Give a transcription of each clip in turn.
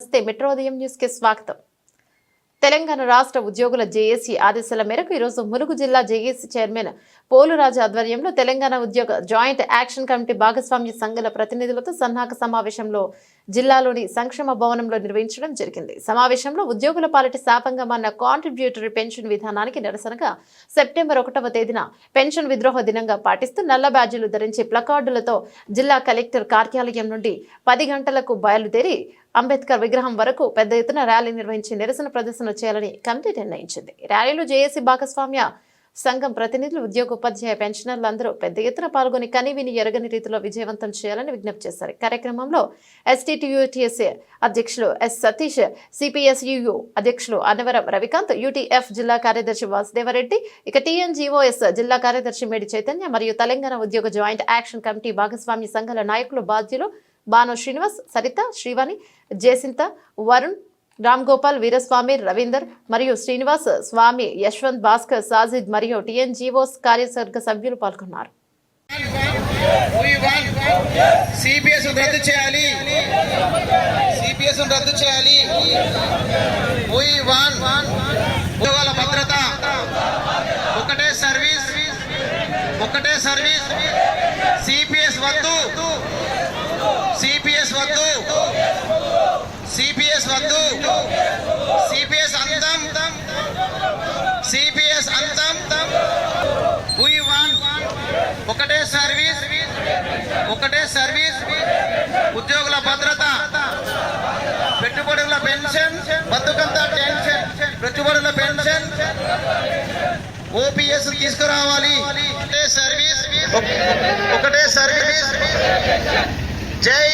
నమస్తే. మెట్రోదయం న్యూస్కి స్వాగతం. తెలంగాణ రాష్ట్ర ఉద్యోగుల జేఏసీ ఆదేశాల మేరకు ఈరోజు ములుగు జిల్లా జేఏసీ చైర్మన్ పోలురాజు ఆధ్వర్యంలో తెలంగాణ ఉద్యోగ జాయింట్ యాక్షన్ కమిటీ భాగస్వామ్య సంఘాల ప్రతినిధులతో సన్నాహక సమావేశంలో జిల్లాలోని సంక్షేమ భవనంలో నిర్వహించడం జరిగింది. సమావేశంలో ఉద్యోగుల పాలిట శాపంగా మారిన కాంట్రిబ్యూటరీ పెన్షన్ విధానానికి నిరసనగా సెప్టెంబర్ ఒకటవ తేదీన పెన్షన్ విద్రోహ దినంగా పాటిస్తూ నల్ల బ్యాడ్జీలు ధరించి ప్లకార్డులతో జిల్లా కలెక్టర్ కార్యాలయం నుండి పది గంటలకు బయలుదేరి అంబేద్కర్ విగ్రహం వరకు పెద్ద ఎత్తున ర్యాలీ నిర్వహించి నిరసన ప్రదర్శన చేయాలని కమిటీ నిర్ణయించింది. ర్యాలీలో జేఏసీ భాగస్వామ్య సంఘం ప్రతినిధులు ఉద్యోగ ఉపాధ్యాయ పెన్షనర్లందరూ పెద్ద ఎత్తున పాల్గొని కనివిని ఎరగని రీతిలో విజయవంతం చేయాలని విజ్ఞప్తి చేశారు. కార్యక్రమంలో ఎస్టీటీయూటీఎస్ అధ్యక్షులు ఎస్ సతీష్ సిపిఎస్యుయు అధ్యక్షులు అన్నవరం రవికాంత్ యూటీఎఫ్ జిల్లా కార్యదర్శి వాసుదేవరెడ్డి ఇక టీఎన్జీఓఎస్ జిల్లా కార్యదర్శి మేడి చైతన్య మరియు తెలంగాణ ఉద్యోగ జాయింట్ యాక్షన్ కమిటీ భాగస్వామ్య సంఘాల నాయకులు బాధ్యులు బాను శ్రీనివాస్ సరిత శ్రీవాణి జయసింత వరుణ్ రామ్ గోపాల్ వీరస్వామి రవీందర్ మరియు శ్రీనివాస్ స్వామి యశ్వంత్ భాస్కర్ సాజిద్ మరియు టీఎన్జీఓస్ కార్యసర్గ సభ్యులు పాల్గొన్నారు. సిపిఎస్ రద్దు చేయాలి. సిపిఎస్ రద్దు చేయాలి. ఉద్యోగాల భద్రత. ఒకటే సర్వీస్ ఒకటే సర్వీస్ సిపిఎస్ వద్దు సిపిఎస్ వద్దు సిపిఎస్ వద్దు సిపిఎస్ అంతం సిపిఎస్ అంతం We want ఒకటే సర్వీస్ ఒకటే సర్వీస్ ఉద్యోగుల భద్రత పెట్టుబడుల పెన్షన్ బతుకంత టెన్షన్ పెట్టుబడుల పెన్షన్. ఓపీఎస్ తీసుకురావాలి. ఒకటే సర్వీస్. ఒకటే సర్వీస్. జై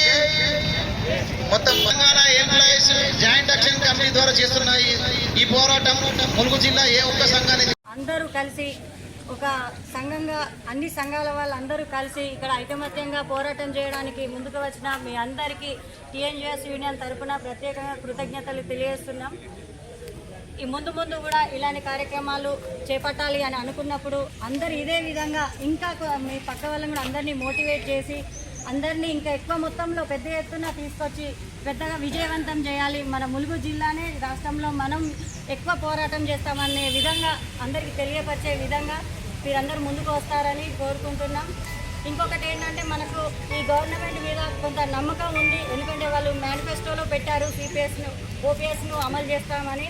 మొత్తం Telangana employees joint action committee ద్వారా చేస్తున్నాయి ఈ పోరాటం ములుగు జిల్లా ఏ ఒక్క సంఘానికి అందరూ కలిసి ఒక సంఘంగా అన్ని సంఘాల వాళ్ళందరూ కలిసి ఇక్కడ ఐకమత్యంగా పోరాటం చేయడానికి ముందుకు వచ్చిన మీ అందరికీ టీఎన్జిఎస్ యూనియన్ తరపున ప్రత్యేకంగా కృతజ్ఞతలు తెలియజేస్తున్నాం. ఈ ముందు ముందు కూడా ఇలాంటి కార్యక్రమాలు చేపట్టాలి అని అనుకున్నప్పుడు అందరు ఇదే విధంగా ఇంకా మీ పక్క వాళ్ళని కూడా అందరినీ మోటివేట్ చేసి అందరినీ ఇంకా ఎక్కువ మొత్తంలో పెద్ద ఎత్తున తీసుకొచ్చి పెద్దగా విజయవంతం చేయాలి. మన ములుగు జిల్లానే రాష్ట్రంలో మనం ఎక్కువ పోరాటం చేస్తామనే విధంగా అందరికీ తెలియపరిచే విధంగా మీరందరూ ముందుకు వస్తారని కోరుకుంటున్నాం. ఇంకొకటి ఏంటంటే మనకు ఈ గవర్నమెంట్ మీద కొంత నమ్మకం ఉంది. ఎందుకంటే వాళ్ళు మేనిఫెస్టోలో పెట్టారు సిపిఎస్ను ఓపీఎస్ను అమలు చేస్తామని.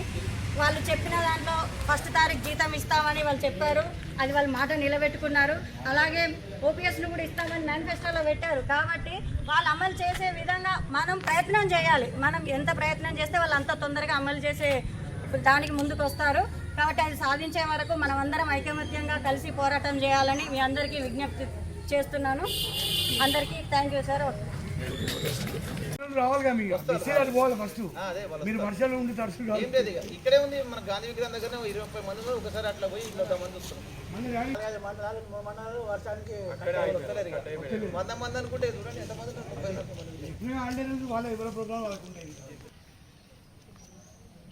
వాళ్ళు చెప్పిన దాంట్లో ఫస్ట్ తారీఖు జీతం ఇస్తామని వాళ్ళు చెప్పారు. అది వాళ్ళు మాట నిలబెట్టుకున్నారు. అలాగే ఓపీఎస్ను కూడా ఇస్తామని మేనిఫెస్టోలో పెట్టారు. కాబట్టి వాళ్ళు అమలు చేసే విధంగా మనం ప్రయత్నం చేయాలి. మనం ఎంత ప్రయత్నం చేస్తే వాళ్ళు అంత తొందరగా అమలు చేసే దానికి ముందుకు వస్తారు. కాబట్టి అది సాధించే వరకు మనం అందరం ఐకమత్యంగా కలిసి పోరాటం చేయాలని మీ అందరికీ విజ్ఞప్తి చేస్తున్నాను. అందరికీ థ్యాంక్ యూ సార్ రావాలిగా మీకు పోవాలి ఫస్ట్ మీరు వర్షాలు ఉండి ఏం లేదు ఇక. ఇక్కడే ఉంది మన గాంధీ విగ్రహం దగ్గర ఇరవై ముప్పై మంది ఉన్నారు. ఒకసారి అట్లా పోయి ఇట్లా ఒక మంది ఇక. వంద మంది అనుకుంటే చూడండి ఎంత మంది ఉన్నారు? ముప్పై నలభై మంది. ఇప్పుడు హాలిడే నుంచి వాళ్ళ ఎవరి ప్రోగ్రామ్ వాళ్ళకు ఉంటాయి.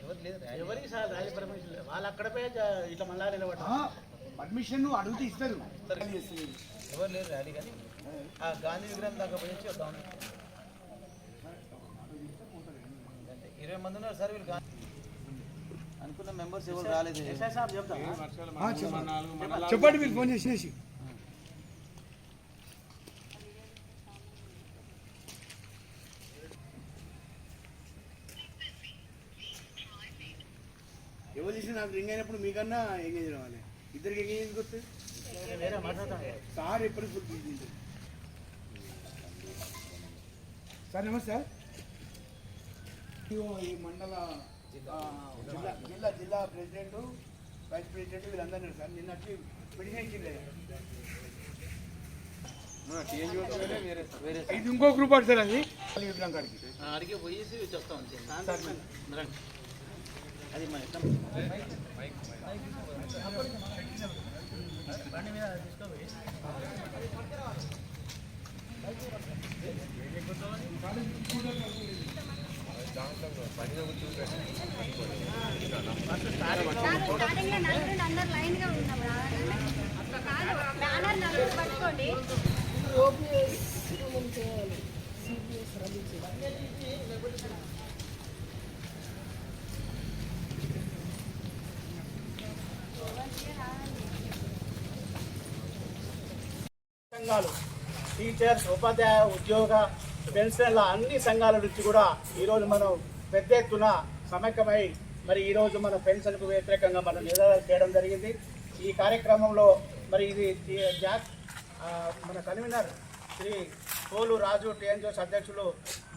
ఎవరు లేదు ఎవరికి సార్ రాజ పర్మిషన్ లేదు వాళ్ళు అక్కడ పోయి ఇట్లా మళ్ళా నిలబడ్డారు. ఆ, పర్మిషన్ అడిగితే ఇస్తారు. ఎవరు లేరు ర్యాలీ కానీ. ఆ గాంధీ విగ్రహం దాకా పోయి వచ్చి వద్దాం. ఇరవై మంది ఉన్నారు సార్ వీళ్ళు గాంధీ. అనుకున్న మెంబర్స్ ఎవరు రాలేదు. ఆ, చెప్పండి. చెప్పండి. మీరు ఫోన్ చేసేసి. ఎవరు చేసి నాకు రింగ్ అయినప్పుడు మీకన్నా ఎంగేజ్ రావాలి ఇద్దరికి ఎంగేజ్ వస్తుంది సార్ ఎప్పుడు ఫుల్ సార్ నమస్తే సార్. ఈ మండల జిల్లా జిల్లా జిల్లా ప్రెసిడెంట్ వైస్ ప్రెసిడెంట్ వీళ్ళందరూ సార్. నిన్న పిటిషన్ ఇచ్చింది ఇది ఇంకో గ్రూప్ సార్ అది. అడిగి పోయేసి చెప్తాం. అది మన ఇష్టం. నలుగురు సంఘాలు టీచర్స్ ఉపాధ్యాయ ఉద్యోగ పెన్షన్ల అన్ని సంఘాల నుంచి కూడా ఈరోజు మనం పెద్ద ఎత్తున సమైక్యమై మరి ఈరోజు మన పెన్షన్కు వ్యతిరేకంగా మనం నిరాదరణ చేయడం జరిగింది. ఈ కార్యక్రమంలో మరి ఇది జాక్ మన కన్వీనర్ శ్రీ కోలు రాజు టీఎన్జోస్ అధ్యక్షులు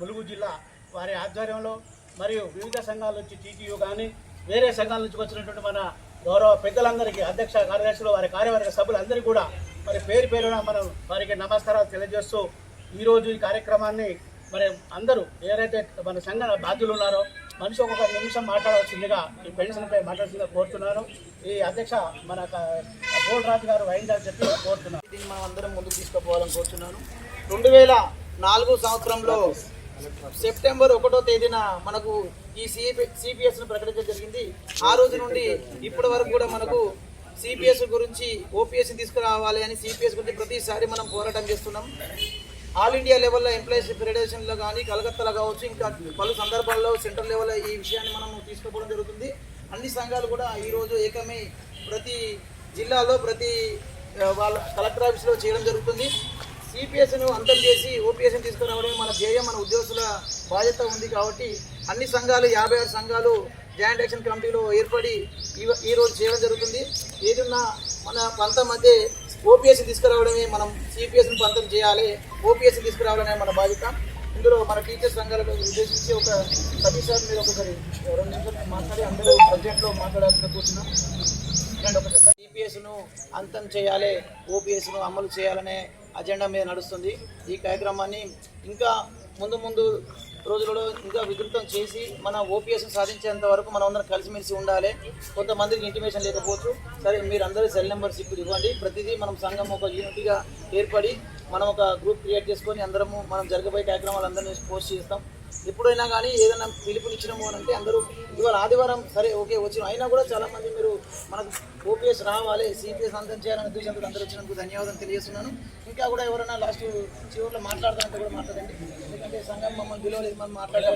ములుగు జిల్లా వారి ఆధ్వర్యంలో మరియు వివిధ సంఘాల నుంచి టీటీయూ కానీ వేరే సంఘాల నుంచి వచ్చినటువంటి మన గౌరవ పెద్దలందరికీ అధ్యక్ష కార్యదర్శులు వారి కార్యవర్గ సభ్యులందరికీ కూడా మరి పేరు పేరున మనం వారికి నమస్కారాలు తెలియజేస్తూ ఈరోజు ఈ కార్యక్రమాన్ని మరి అందరూ ఎవరైతే మన సంఘ బాధ్యులు ఉన్నారో మనిషి ఒక్కొక్క నిమిషం మాట్లాడవలసిందిగా ఈ పెన్షన్పై మాట్లాడుతుందిగా కోరుతున్నాను. ఈ అధ్యక్ష మన గోల్డ్ రాజు గారు వహించాలని చెప్పి కోరుతున్నాను. దీన్ని మనం అందరం ముందుకు తీసుకుపోవాలని కోరుతున్నాను రెండు వేల నాలుగు సంవత్సరంలో సెప్టెంబర్ ఒకటో తేదీన మనకు ఈ సిపి సిపిఎస్ను ప్రకటించడం జరిగింది. ఆ రోజు నుండి ఇప్పటి వరకు కూడా మనకు సిపిఎస్ గురించి ఓపీఎస్ని తీసుకురావాలి అని సిపిఎస్ గురించి ప్రతిసారి మనం పోరాటం చేస్తున్నాం. ఆల్ ఇండియా లెవెల్లో ఎంప్లాయీస్ ఫెడరేషన్లో కానీ కలకత్తాలో కావచ్చు ఇంకా పలు సందర్భాల్లో సెంట్రల్ లెవెల్లో ఈ విషయాన్ని మనం తీసుకుపోవడం జరుగుతుంది. అన్ని సంఘాలు కూడా ఈరోజు ఏకమై ప్రతి జిల్లాలో ప్రతి వాళ్ళ కలెక్టర్ ఆఫీస్లో చేయడం జరుగుతుంది. సిపిఎస్ను అంతం చేసి ఓపీఎస్ని తీసుకురావడమే మన ధ్యేయం మన ఉద్యోగుల బాధ్యత ఉంది కాబట్టి అన్ని సంఘాలు యాభై ఆరు సంఘాలు జాయింట్ యాక్షన్ కమిటీలో ఏర్పడి ఈ- ఈ రోజు చేయడం జరుగుతుంది. ఏదున్నా మన పంత మధ్య ఓపీఎస్ తీసుకురావడమే మనం సిపిఎస్ని పంతం చేయాలి. ఓపీఎస్ తీసుకురావడమే మన బాధ్యత. ఇందులో మన టీచర్ సంఘాలకు ఉద్దేశించి ఒక సతీష్ సార్ మీరు ఒకసారి రెండు నిమిషాలు మాట్లాడి అందరూ బడ్జెట్లో మాట్లాడాల్సిన కూర్చున్నాం రండి సిపిఎస్ను అంతం చేయాలి ఓపీఎస్ను అమలు చేయాలనే అజెండా మీద నడుస్తుంది. ఈ కార్యక్రమాన్ని ఇంకా ముందు ముందు రోజులలో ఇంకా వికృతం చేసి మన ఓపీఎస్ సాధించేంత వరకు మనం అందరం కలిసిమెలిసి ఉండాలి. కొంతమందికి ఇంటిమేషన్ లేకపోవచ్చు. సరే మీరు అందరూ సెల్ నెంబర్స్ ఇప్పుడు ఇవ్వండి. ప్రతిదీ మనం సంఘం ఒక యూనిట్గా ఏర్పడి మనం ఒక గ్రూప్ క్రియేట్ చేసుకొని అందరము మనం జరగబోయే కార్యక్రమాలు అందరినీ పోస్ట్ చేస్తాం. ఎప్పుడైనా కానీ ఏదైనా పిలుపునిచ్చినాము అని అంటే అందరూ ఇవాళ ఆదివారం సరే ఓకే వచ్చిన. అయినా కూడా చాలా మంది మీరు మనకు ఓపీఎస్ రావాలి సిపిఎస్ అంతం చేయాలని ఉద్దేశంతో అందరూ వచ్చినందుకు ధన్యవాదాలు తెలియజేస్తున్నాను. ఇంకా కూడా ఎవరైనా లాస్ట్ చివరిలో మాట్లాడదామంటే కూడా మాట్లాడండి. ఎందుకంటే సంఘం మమ్మల్ని పిలవలేదు మనం మాట్లాడాలి